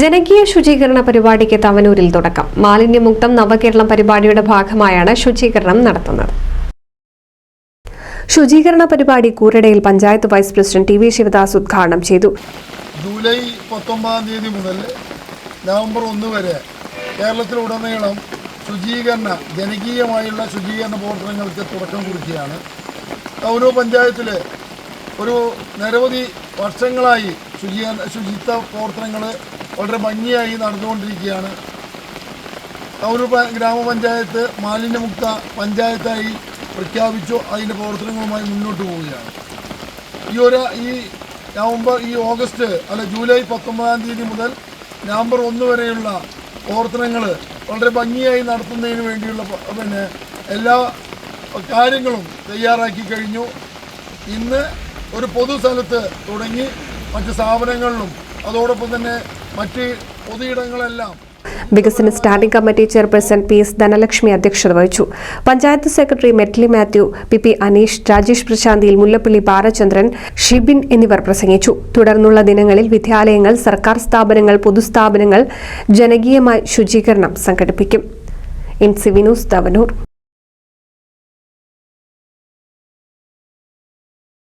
ജനകീയ ശുചീകരണ പരിപാടിക്ക് തവനൂരിൽ തുടക്കം. മാലിന്യമുക്തം നവകേരളം പരിപാടിയുടെ ഭാഗമായാണ് ശുചീകരണം നടത്തുന്നത്. ശുചീകരണ പരിപാടി കൂരടയിൽ panchayat vice president T V Shivadas ഉദ്ഘാടനം ചെയ്തു. ജൂലൈ പത്തൊമ്പതാം തീയതി മുതൽ നവംബർ ഒന്ന് വരെ കേരളത്തിലുടനീളം ശുചീകരണ ജനകീയമായുള്ള ശുചീകരണ പ്രവർത്തനങ്ങൾക്ക് തുടക്കം കുറിക്കുകയാണ്. ഓരോ പഞ്ചായത്തിൽ ഒരു നിരവധി വർഷങ്ങളായി ശുചീകരണ ശുചിത്വ പ്രവർത്തനങ്ങൾ വളരെ ഭംഗിയായി നടന്നുകൊണ്ടിരിക്കുകയാണ്. ഒരു ഗ്രാമപഞ്ചായത്ത് മാലിന്യമുക്ത പഞ്ചായത്തായി പ്രഖ്യാപിച്ചു. അതിന്റെ പ്രവർത്തനങ്ങളുമായി മുന്നോട്ട് പോവുകയാണ്. ഈ ഒരു ഈ നവംബർ ഈ ഓഗസ്റ്റ് അല്ല ജൂലൈ പത്തൊമ്പതാം തീയതി മുതൽ നവംബർ ഒന്ന് വരെയുള്ള പ്രവർത്തനങ്ങൾ വളരെ ഭംഗിയായി നടത്തുന്നതിന് വേണ്ടിയുള്ള പിന്നെ എല്ലാ കാര്യങ്ങളും തയ്യാറാക്കി കഴിഞ്ഞു. ഇന്ന് ഒരു പൊതുസ്ഥലത്ത് തുടങ്ങി. മറ്റ് സ്ഥാപനങ്ങളിലും അതോടൊപ്പം തന്നെ മറ്റ് പൊതുയിടങ്ങളെല്ലാം. വികസന standing committee chairperson P S Dhanalakshmi അധ്യക്ഷത വഹിച്ചു. Panchayat secretary Metly Mathew P P Aneesh Rajesh പ്രശാന്തിയിൽ Mullappally Balachandran Shibin എന്നിവർ പ്രസംഗിച്ചു. തുടർന്നുള്ള ദിനങ്ങളിൽ വിദ്യാലയങ്ങൾ സർക്കാർ സ്ഥാപനങ്ങൾ പൊതുസ്ഥാപനങ്ങൾ ജനകീയമായി ശുചീകരണം സംഘടിപ്പിക്കും. തവനൂർ.